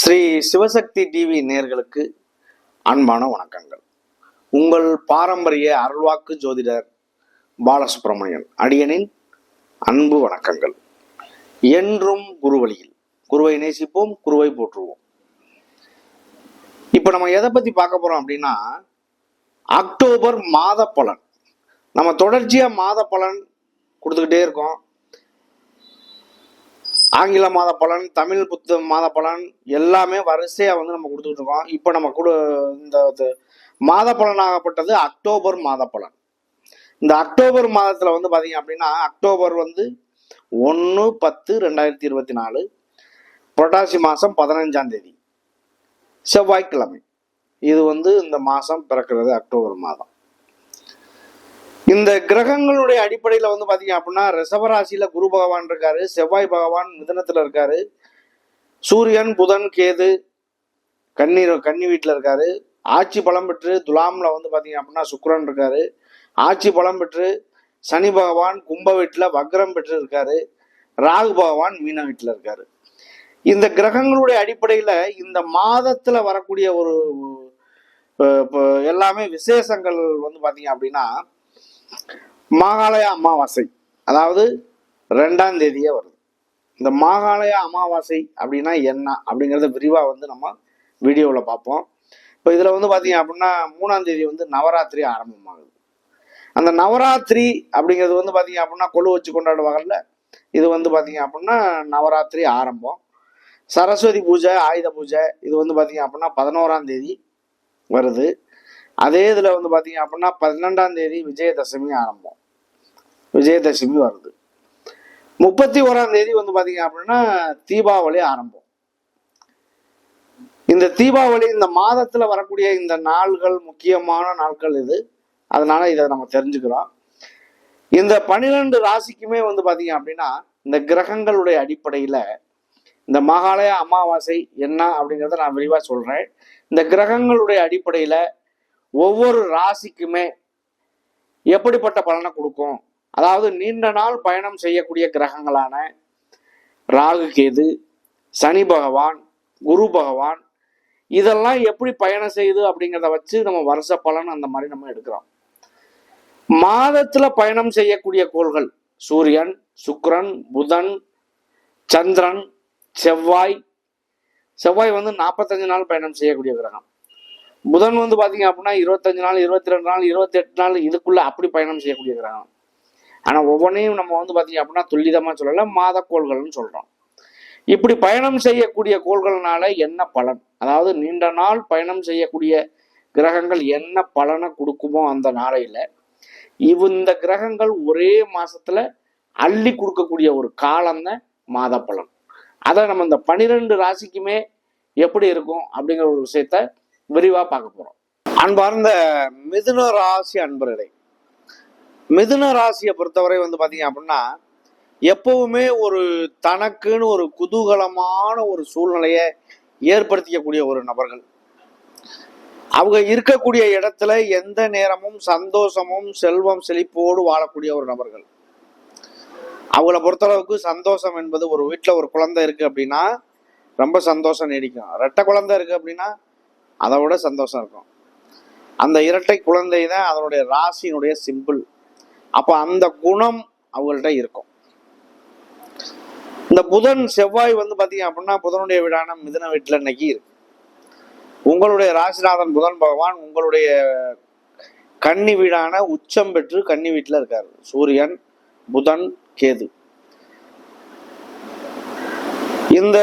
Sri Sivasakthi TV நேர்களுக்கு அன்பான வணக்கங்கள். உங்கள் பாரம்பரிய அருள்வாக்கு ஜோதிடர் பாலசுப்ரமணியன் அடியனின் அன்பு வணக்கங்கள். என்றும் குருவழியில் குருவை நேசிப்போம் குருவை போற்றுவோம். இப்போ நம்ம எதை பற்றி பார்க்க போகிறோம் அப்படின்னா அக்டோபர் மாத பலன். நம்ம தொடர்ச்சியாக மாத பலன் கொடுத்துக்கிட்டே இருக்கோம். ஆங்கில மாத பலன் தமிழ் புத்த மாத பலன் எல்லாமே வரிசையா வந்து நம்ம கொடுத்துக்கிட்டு இருக்கோம். இப்போ நம்ம கூட இந்த இது மாத பலனாகப்பட்டது அக்டோபர் மாத பலன் இந்த அக்டோபர் மாதத்துல வந்து பாத்தீங்க அப்படின்னா அக்டோபர் வந்து ஒன்று பத்து ரெண்டாயிரத்தி இருபத்தி நாலு புரட்டாசி மாதம் பதினஞ்சாம் தேதி. செவ்வாய்க்கிழமை. இது வந்து இந்த மாதம் பிறக்கிறது அக்டோபர் மாதம். இந்த கிரகங்களுடைய அடிப்படையில் வந்து பார்த்தீங்க அப்படின்னா ரிஷபராசியில குரு பகவான் இருக்காரு செவ்வாய் பகவான் மிதனத்தில் இருக்காரு சூரியன் புதன் கேது கண்ணீர் கன்னி வீட்டில் இருக்காரு ஆட்சி பலம் பெற்று துலாம்ல வந்து பார்த்தீங்க அப்படின்னா சுக்கரன் இருக்காரு ஆட்சி பலம் பெற்று சனி பகவான் கும்ப வீட்டில் வக்ரம் பெற்று இருக்காரு ராகு பகவான் மீன வீட்டில் இருக்காரு. இந்த கிரகங்களுடைய அடிப்படையில் இந்த மாதத்துல வரக்கூடிய ஒரு எல்லாமே விசேஷங்கள் வந்து பார்த்தீங்க அப்படின்னா மாகாலய அமாவாசை. அதாவது ரெண்டாம் தேதியே வருது. இந்த மாகாலய அமாவாசை அப்படின்னா என்ன? அப்படிங்கிறத விரிவாக வந்து நம்ம வீடியோவில் பார்ப்போம். இப்போ இதில் வந்து பார்த்தீங்க அப்படின்னா மூணாம் தேதி வந்து நவராத்திரி ஆரம்பமாகுது. அந்த நவராத்திரி அப்படிங்கிறது வந்து பார்த்தீங்க அப்படின்னா கொழு வச்சு கொண்டாடுவாங்கல்ல? இது வந்து பார்த்தீங்க அப்படின்னா நவராத்திரி ஆரம்பம். சரஸ்வதி பூஜை ஆயுத பூஜை இது வந்து பார்த்தீங்க அப்படின்னா பதினோராம் தேதி வருது. அதே இதில் வந்து பார்த்தீங்க அப்படின்னா பன்னெண்டாம் தேதி விஜயதசமி ஆரம்பம். விஜயதசமி வருது. முப்பத்தி ஓராம் தேதி வந்து பார்த்தீங்க அப்படின்னா தீபாவளி ஆரம்பம். இந்த தீபாவளி இந்த மாதத்தில் வரக்கூடிய இந்த நாள்கள் முக்கியமான நாட்கள் இது. அதனால இதை நம்ம தெரிஞ்சுக்கிறோம். இந்த பன்னிரெண்டு ராசிக்குமே வந்து பார்த்தீங்க அப்படின்னா இந்த கிரகங்களுடைய அடிப்படையில் இந்த மகாலய அமாவாசை என்ன அப்படிங்கிறத நான் விரிவாக சொல்கிறேன் இந்த கிரகங்களுடைய அடிப்படையில் ஒவ்வொரு ராசிக்குமே எப்படிப்பட்ட பலனை கொடுக்கும்? அதாவது நீண்ட நாள் பயணம் செய்யக்கூடிய கிரகங்களான ராகு கேது சனி பகவான் குரு பகவான் இதெல்லாம் எப்படி பயணம் செய்யுது அப்படிங்கிறத வச்சு நம்ம வருஷ பலன் அந்த மாதிரி நம்ம எடுக்கிறோம். மாதத்துல பயணம் செய்யக்கூடிய கோள்கள் சூரியன் சுக்ரன் புதன் சந்திரன் செவ்வாய். செவ்வாய் வந்து நாற்பத்தஞ்சு நாள் பயணம் செய்யக்கூடிய கிரகம். புதன் வந்து பாத்தீங்க அப்படின்னா இருபத்தஞ்சு நாள் இருபத்தி ரெண்டு நாள் இருபத்தி எட்டு நாள் இதுக்குள்ள அப்படி பயணம் செய்யக்கூடிய கிரகம் ஆனா ஒவ்வொன்றையும் நம்ம வந்து பாத்தீங்க அப்படின்னா துல்லிதமா சொல்லல மாத கோள்கள்னு சொல்றோம். இப்படி பயணம் செய்யக்கூடிய கோள்கள்னால என்ன பலன்? அதாவது நீண்ட நாள் பயணம் செய்யக்கூடிய கிரகங்கள் என்ன பலனை கொடுக்குமோ அந்த நாளையில இவ் இந்த கிரகங்கள் ஒரே மாசத்துல அள்ளி கொடுக்கக்கூடிய ஒரு காலம் தான் மாத பலன். அதை நம்ம இந்த பனிரெண்டு ராசிக்குமே எப்படி இருக்கும் அப்படிங்கிற ஒரு விஷயத்த விரிவா பார்க்க போறோம். அன்பார்ந்த மிதுன ராசி அன்பர்களே மிதுன ராசியை பொறுத்தவரை வந்து பாத்தீங்க அப்படின்னா எப்பவுமே ஒரு தனக்குன்னு ஒரு குதூகலமான ஒரு சூழ்நிலையை ஏற்படுத்திக்கக்கூடிய ஒரு நபர்கள். அவங்க இருக்கக்கூடிய இடத்துல எந்த நேரமும் சந்தோஷமும் செல்வம் செழிப்போடு வாழக்கூடிய ஒரு நபர்கள். அவங்கள பொறுத்தளவுக்கு சந்தோஷம் என்பது ஒரு வீட்டில் ஒரு குழந்தை இருக்கு அப்படின்னா ரொம்ப சந்தோஷம் நீடிக்கும். ரெட்டை குழந்தை இருக்கு அப்படின்னா அதை விட சந்தோஷம் இருக்கும். அந்த இரட்டை குழந்தை தான் அதனுடைய ராசியினுடைய சிம்பிள் அப்போ அந்த குணம் அவங்கள்ட்ட இருக்கும். இந்த புதன் செவ்வாய் வந்து பார்த்தீங்க அப்படின்னா புதனுடைய வீடான மிதன வீட்டில் இன்னைக்கு இருக்கு. உங்களுடைய ராசிநாதன் புதன் பகவான் உங்களுடைய கன்னி வீடான உச்சம் பெற்று கன்னி வீட்டில் இருக்காரு. சூரியன் புதன் கேது. இந்த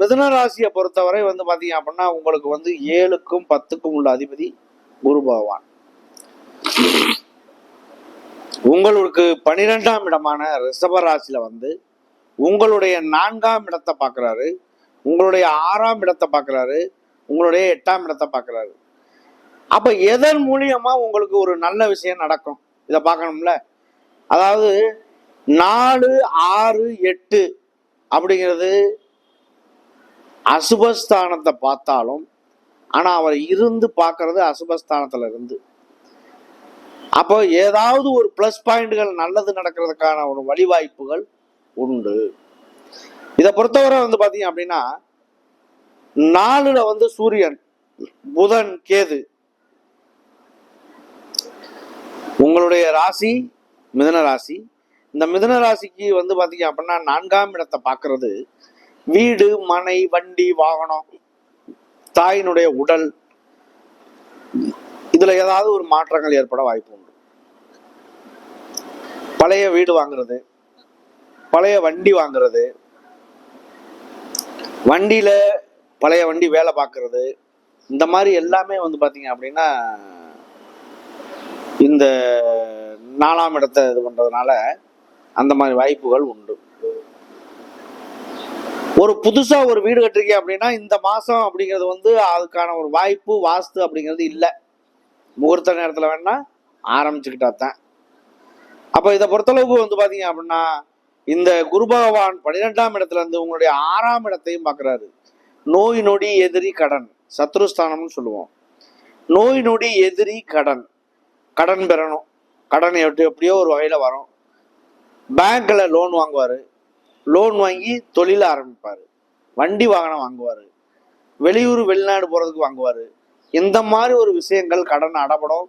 மிதுன ராசியை பொறுத்தவரை வந்து பாத்தீங்க அப்படின்னா உங்களுக்கு வந்து ஏழுக்கும் பத்துக்கும் உள்ள அதிபதி குரு பகவான். உங்களுக்கு பனிரெண்டாம் இடமான ரிஷப ராசியில வந்து உங்களுடைய நான்காம் இடத்தை பார்க்குறாரு உங்களுடைய ஆறாம் இடத்தை பார்க்குறாரு உங்களுடைய எட்டாம் இடத்தை பார்க்குறாரு அப்போ எதன் மூலியமாக உங்களுக்கு ஒரு நல்ல விஷயம் நடக்கும்? இதை பார்க்கணும்ல. அதாவது நாலு ஆறு எட்டு அப்படிங்கிறது அசுபஸ்தானத்தை பார்த்தாலும் ஆனா அவர் இருந்து பார்க்கறது அசுபஸ்தானத்துல இருந்து அப்போ ஏதாவது ஒரு ப்ளஸ் பாயிண்ட்கள் நல்லது நடக்கிறதுக்கான ஒரு வழிவாய்ப்புகள் உண்டு. இதை பொறுத்தவரை வந்து பார்த்தீங்க அப்படின்னா நாலுல வந்து சூரியன் புதன் கேது. உங்களுடைய ராசி மிதன ராசி. இந்த மிதன ராசிக்கு வந்து பாத்தீங்க அப்படின்னா நான்காம் இடத்தை பார்க்கறது வீடு மனை வண்டி வாகனம் தாயினுடைய உடல் இதுல ஏதாவது ஒரு மாற்றங்கள் ஏற்பட வாய்ப்பு உண்டு. பழைய வீடு வாங்குறது பழைய வண்டி வாங்குறது வண்டியில பழைய வண்டி வேலை பார்க்கறது இந்த மாதிரி எல்லாமே வந்து பாத்தீங்க அப்படின்னா இந்த நாலாம் இடத்தை இது பண்றதுனால அந்த மாதிரி வாய்ப்புகள் உண்டு. ஒரு புதுசா ஒரு வீடு கட்டிருக்கீங்க அப்படின்னா இந்த மாசம் அப்படிங்கிறது வந்து அதுக்கான ஒரு வாய்ப்பு வாஸ்து அப்படிங்கிறது இல்லை. முகூர்த்த நேரத்தில் வேணா ஆரம்பிச்சுக்கிட்டா தான் இதை பொறுத்தளவுக்கு வந்து பாத்தீங்க அப்படின்னா இந்த குரு பகவான் பன்னிரெண்டாம் இடத்துல இருந்து உங்களுடைய ஆறாம் இடத்தையும் பார்க்குறாரு நோய் நொடி எதிரி கடன். சத்ருஸ்தானம்னு சொல்லுவோம். நோய் நொடி எதிரி கடன். கடன் பெறணும். கடன் எப்படி எப்படியோ ஒரு வகையில் வரும். பேங்க்ல லோன் வாங்குவாரு. லோன் வாங்கி தொழில ஆரம்பிப்பார். வண்டி வாகனம் வாங்குவார். வெளியூர் வெளிநாடு போகிறதுக்கு வாங்குவார். இந்த மாதிரி ஒரு விஷயங்கள் கடன் அடப்படும்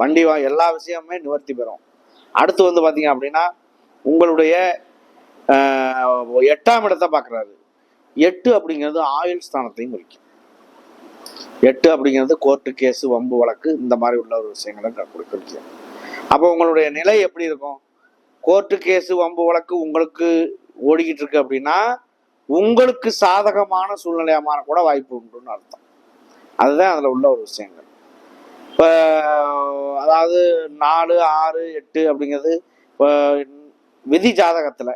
வண்டி வா எல்லா விஷயமுமே நிவர்த்தி பெறும். அடுத்து வந்து பார்த்தீங்க அப்படின்னா உங்களுடைய எட்டாம் இடத்தை பார்க்குறாரு எட்டு அப்படிங்கிறது ஆயுள் ஸ்தானத்தையும் குறிக்கும். எட்டு அப்படிங்கிறது கோர்ட்டு கேஸு வம்பு வழக்கு இந்த மாதிரி உள்ள ஒரு விஷயங்களை குறிக்கும் அப்போ உங்களுடைய நிலை எப்படி இருக்கும்? கோர்ட்டு கேஸு வம்பு வழக்கு உங்களுக்கு ஓடிக்கிட்டு இருக்கு அப்படின்னா உங்களுக்கு சாதகமான சூழ்நிலையமான கூட வாய்ப்பு உண்டுன்னு அர்த்தம். அதுதான் அதுல உள்ள ஒரு விஷயங்கள். இப்போ அதாவது நாலு ஆறு எட்டு அப்படிங்கிறது இப்போ விதி ஜாதகத்துல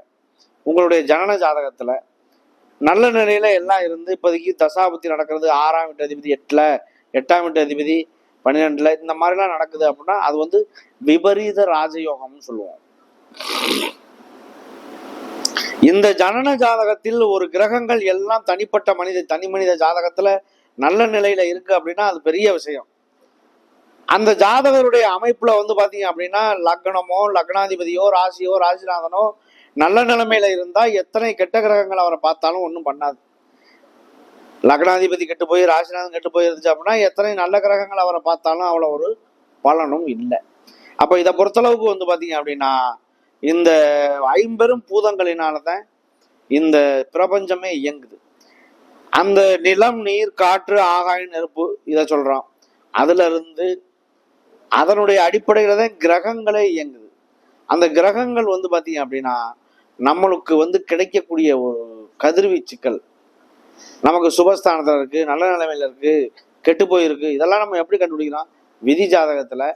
உங்களுடைய ஜனன ஜாதகத்துல நல்ல நிலையில எல்லாம் இருந்து இப்போதைக்கு தசாபுத்தி நடக்கிறது ஆறாம் வீட்டு அதிபதி எட்டுல எட்டாம் வீட்டு அதிபதி பன்னிரெண்டுல இந்த மாதிரிலாம் நடக்குது அப்படின்னா அது வந்து விபரீத ராஜயோகம்னு சொல்லுவோம். இந்த ஜனன ஜாதகத்தில் ஒரு கிரகங்கள் எல்லாம் தனிப்பட்ட மனித தனி மனித ஜாதகத்துல நல்ல நிலையில இருக்கு அப்படின்னா அது பெரிய விஷயம். அந்த ஜாதகருடைய அமைப்புல வந்து பாத்தீங்க அப்படின்னா லக்னமோ லக்னாதிபதியோ ராசியோ ராசிநாதனோ நல்ல நிலைமையில இருந்தா எத்தனை கெட்ட கிரகங்கள் அவரை பார்த்தாலும் ஒன்றும் பண்ணாது. லக்னாதிபதி கெட்டு போய் ராசிநாதன் கெட்டு போய் இருந்துச்சு அப்படின்னா எத்தனை நல்ல கிரகங்கள் அவரை பார்த்தாலும் அவ்வளோ ஒரு பலனும் இல்லை. அப்போ இதை பொறுத்தளவுக்கு வந்து பார்த்தீங்க அப்படின்னா இந்த ஐம்பெரும் பூதங்களினால தான் இந்த பிரபஞ்சமே இயங்குது. அந்த நிலம் நீர் காற்று ஆகாய நெருப்பு இதை சொல்றோம். அதுல இருந்து அதனுடைய அடிப்படையில தான் கிரகங்களே இயங்குது. அந்த கிரகங்கள் வந்து பார்த்தீங்க அப்படின்னா நம்மளுக்கு வந்து கிடைக்கக்கூடிய ஒரு கதிர்வீச்சுக்கள். நமக்கு சுபஸ்தானத்துல இருக்கு நல்ல நிலைமையில இருக்கு கெட்டு போயிருக்கு. இதெல்லாம் நம்ம எப்படி கண்டுபிடிக்கிறோம்? விதி ஜாதகத்துல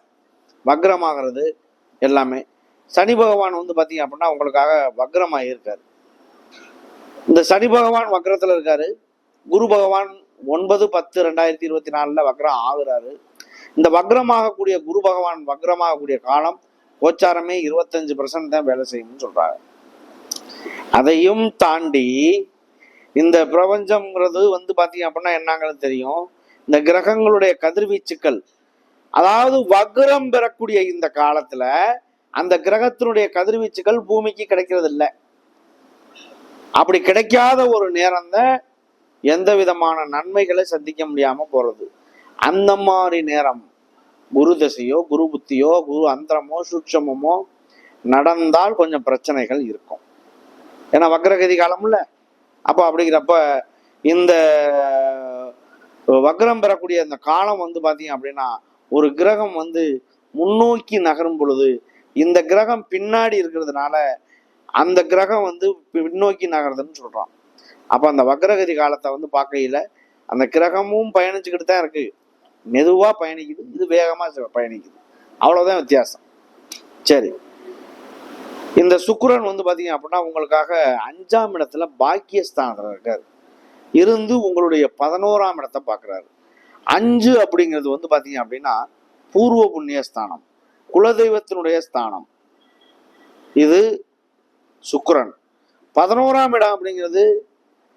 வக்ரமாகிறது எல்லாமே. சனி பகவான் வந்து பாத்தீங்க அப்படின்னா உங்களுக்காக வக்ரமாக இருக்காரு. இந்த சனி பகவான் வக்ரத்தில் இருக்காரு. குரு பகவான் ஒன்பது பத்து ரெண்டாயிரத்தி இருபத்தி நாலுல வக்ரம் ஆகுறாரு. இந்த வக்ரமாகக்கூடிய குரு பகவான் வக்ரமாகக்கூடிய காலம் கோச்சாரமே இருபத்தஞ்சு பர்சன்ட் தான் வேலை செய்யும்னு சொல்கிறாங்க அதையும் தாண்டி இந்த பிரபஞ்சம்ங்கிறது வந்து பார்த்தீங்க அப்படின்னா என்னங்கிறது தெரியும்? இந்த கிரகங்களுடைய கதிர்வீச்சுக்கள். அதாவது வக்ரம் பெறக்கூடிய இந்த காலத்துல அந்த கிரகத்தினுடைய கதிர்வீச்சுகள் பூமிக்கு கிடைக்கிறது இல்லை அப்படி கிடைக்காத ஒரு நேரம் தான் எந்த விதமான நன்மைகளை சந்திக்க முடியாம போறது. அந்த மாதிரி நேரம் குரு தசையோ குரு புத்தியோ குரு அந்தரமோ சூட்சமமோ நடந்தால் கொஞ்சம் பிரச்சனைகள் இருக்கும். ஏன்னா வக்ரகதி காலம்ல. அப்போ அப்படிங்கிறப்ப இந்த வக்ரம் பெறக்கூடிய அந்த காலம் வந்து பார்த்தீங்க அப்படின்னா ஒரு கிரகம் வந்து முன்னோக்கி நகரும் பொழுது இந்த கிரகம் பின்னாடி இருக்கிறதுனால அந்த கிரகம் வந்து பின்னோக்கி நகருதுன்னு சொல்றான். அப்ப அந்த வக்ரகதி காலத்தை வந்து பார்க்கையில அந்த கிரகமும் பயணிச்சுக்கிட்டு தான் இருக்கு. மெதுவா பயணிக்குது. இது வேகமா பயணிக்குது. அவ்வளவுதான் வித்தியாசம். சரி. இந்த சுக்கரன் வந்து பாத்தீங்க அப்படின்னா உங்களுக்காக அஞ்சாம் இடத்துல பாக்கியஸ்தானத்துல இருக்காரு. இருந்து உங்களுடைய பதினோராம் இடத்தை பார்க்குறாரு அஞ்சு அப்படிங்கிறது வந்து பாத்தீங்க அப்படின்னா பூர்வ புண்ணிய ஸ்தானம் குலதெய்வத்தினுடைய ஸ்தானம். இது சுக்கரன். பதினோராம் இடம் அப்படிங்கிறது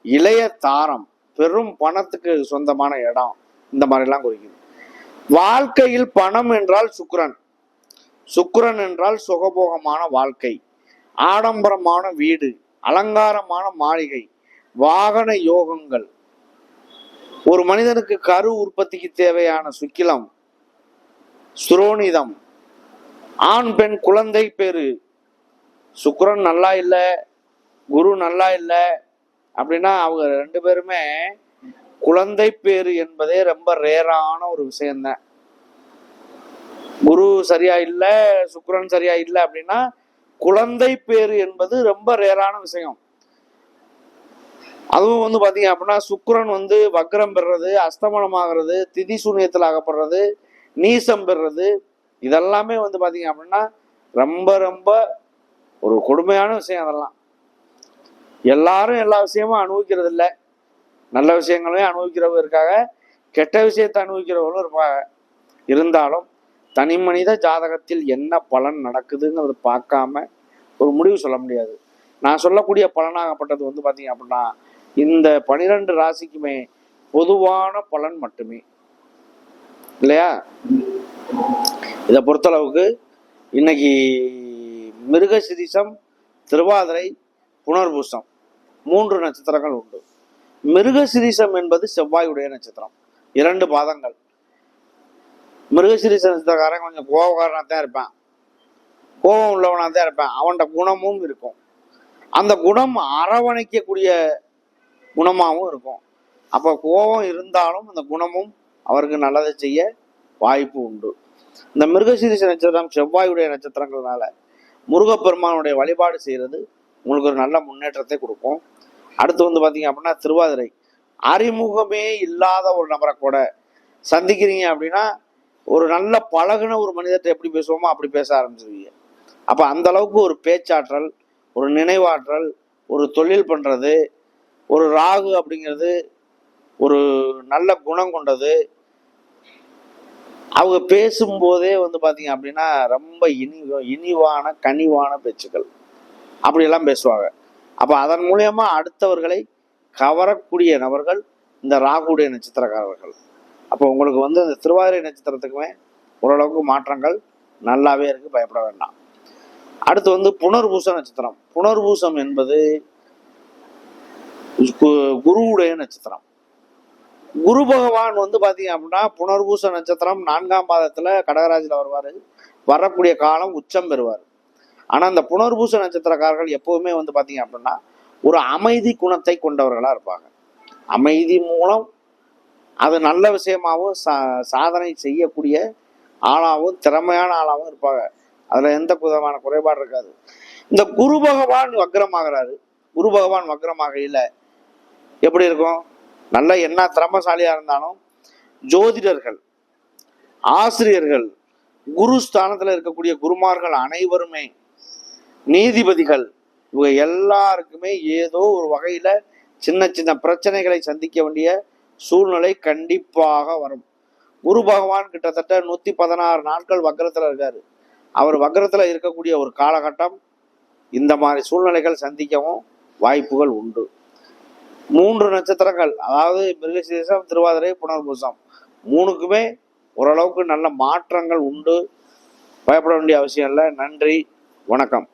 இளைய தாரம் பெரும் பணத்துக்கு சொந்தமான இடம் இந்த மாதிரிலாம் குறிக்குது. வாழ்க்கையில் பணம் என்றால் சுக்கரன். சுக்கரன் என்றால் சுகபோகமான வாழ்க்கை ஆடம்பரமான வீடு அலங்காரமான மாளிகை வாகன யோகங்கள். ஒரு மனிதனுக்கு கரு உற்பத்திக்கு தேவையான சுக்கிலம் சுரோனிதம். ஆண் பெண் குழந்தை பேரு. சுக்கரன் நல்லா இல்லை குரு நல்லா இல்லை அப்படின்னா அவங்க ரெண்டு பேருமே குழந்தை பேரு என்பதே ரொம்ப ரேரான ஒரு விஷயம்தான். குரு சரியா இல்லை சுக்கரன் சரியா இல்லை அப்படின்னா குழந்தை பேரு என்பது ரொம்ப ரேரான விஷயம். அதுவும் வந்து பாத்தீங்க அப்படின்னா சுக்கரன் வந்து வக்ரம் பெறுறது அஸ்தமனம் ஆகிறது திதி சூன்யத்தில் ஆகப்படுறது நீசம் பெறுறது இதெல்லாமே வந்து பார்த்தீங்க அப்படின்னா ரொம்ப ரொம்ப ஒரு கொடுமையான விஷயம் அதெல்லாம். எல்லாரும் எல்லா விஷயமும் அனுபவிக்கிறது இல்லை. நல்ல விஷயங்களையும் அனுபவிக்கிறவங்க இருக்காங்க. கெட்ட விஷயத்தை அனுபவிக்கிறவங்களும் இருப்பாங்க. இருந்தாலும் தனி மனித ஜாதகத்தில் என்ன பலன் நடக்குதுங்கிறத பார்க்காம ஒரு முடிவு சொல்ல முடியாது. நான் சொல்லக்கூடிய பலனாகப்பட்டது வந்து பார்த்தீங்க அப்படின்னா இந்த பனிரெண்டு ராசிக்குமே பொதுவான பலன் மட்டுமே. இல்லையா? இதை பொறுத்தளவுக்கு இன்னைக்கு மிருகசிரிசம் திருவாதிரை புனர்பூசம் மூன்று நட்சத்திரங்கள் உண்டு. மிருகசிரிசம் என்பது செவ்வாயுடைய நட்சத்திரம். இரண்டு பாதங்கள். மிருகசிரிச நட்சத்திரக்காரன் கொஞ்சம் கோபக்காரனாக தான் இருப்பான். கோபம் உள்ளவனாக தான் இருப்பான். அவன்கிட்ட குணமும் இருக்கும். அந்த குணம் அரவணைக்கக்கூடிய குணமாகவும் இருக்கும். அப்போ கோபம் இருந்தாலும் அந்த குணமும் அவருக்கு நல்லதை செய்ய வாய்ப்பு உண்டு. இந்த மிருகசீரிச நட்சத்திரம் செவ்வாயுடைய நட்சத்திரங்கள்னால முருகப்பெருமானுடைய வழிபாடு செய்கிறது உங்களுக்கு ஒரு நல்ல முன்னேற்றத்தை கொடுக்கும். அடுத்து வந்து பார்த்தீங்க அப்படின்னா திருவாதிரை. அறிமுகமே இல்லாத ஒரு நபரை கூட சந்திக்கிறீங்க அப்படின்னா ஒரு நல்ல பழகுன ஒரு மனிதர்கிட்ட எப்படி பேசுவோமோ அப்படி பேச ஆரம்பிச்சிருவீங்க. அப்போ அந்த அளவுக்கு ஒரு பேச்சாற்றல் ஒரு நினைவாற்றல் ஒரு தொழில் பண்ணுறது ஒரு ராகு அப்படிங்கிறது ஒரு நல்ல குணம் கொண்டது அவங்க பேசும்போதே வந்து பார்த்தீங்க அப்படின்னா ரொம்ப இனி இனிவான கனிவான பேச்சுக்கள். அப்படியெல்லாம் பேசுவாங்க. அப்போ அதன் மூலயமா அடுத்தவர்களை கவரக்கூடிய நபர்கள் இந்த ராகுடைய நட்சத்திரக்காரர்கள். அப்போ உங்களுக்கு வந்து இந்த திருவாதிரை நட்சத்திரத்துக்குமே ஓரளவுக்கு மாற்றங்கள் நல்லாவே இருக்கு பயப்பட வேண்டாம். அடுத்து வந்து புனர்பூச நட்சத்திரம். புனர்பூசம் என்பது கு- குருவுடைய நட்சத்திரம். குரு பகவான் வந்து பார்த்தீங்க அப்படின்னா புனர்பூச நட்சத்திரம் நான்காம் பாதத்தில் கடகராஜில் வருவார். வரக்கூடிய காலம் உச்சம் பெறுவார். ஆனால் அந்த புனர்பூச நட்சத்திரக்காரர்கள் எப்போவுமே வந்து பார்த்தீங்க அப்படின்னா ஒரு அமைதி குணத்தை கொண்டவர்களாக இருப்பாங்க. அமைதி மூலம் அது நல்ல விஷயமாகவும் சா சாதனை செய்யக்கூடிய ஆளாகவும் திறமையான ஆளாகவும் இருப்பாங்க. அதில் எந்த விதமான குறைபாடு இருக்காது. இந்த குரு பகவான் வக்ரமாகிறாரு. குரு பகவான் இல்லை. எப்படி இருக்கும்? நல்ல என்ன திறமசாலியா இருந்தாலும் ஜோதிடர்கள் ஆசிரியர்கள் குரு ஸ்தானத்தில் இருக்கக்கூடிய குருமார்கள் அனைவருமே நீதிபதிகள் இவங்க எல்லாருக்குமே ஏதோ ஒரு வகையில சின்ன சின்ன பிரச்சனைகளை சந்திக்க வேண்டிய சூழ்நிலை கண்டிப்பாக வரும். குரு பகவான் கிட்டத்தட்ட நூத்தி பதினாறு நாட்கள் வக்ரத்துல இருக்காரு. அவர் வக்ரத்துல இருக்கக்கூடிய ஒரு காலகட்டம் இந்த மாதிரி சூழ்நிலைகள் சந்திக்கவும் வாய்ப்புகள் உண்டு. மூன்று நட்சத்திரங்கள் அதாவது மிருகசீரிசம் திருவாதிரை புனர்பூசம். மூணுக்குமே ஓரளவுக்கு நல்ல மாற்றங்கள் உண்டு. பயப்பட வேண்டிய அவசியம் இல்லை. நன்றி. வணக்கம்.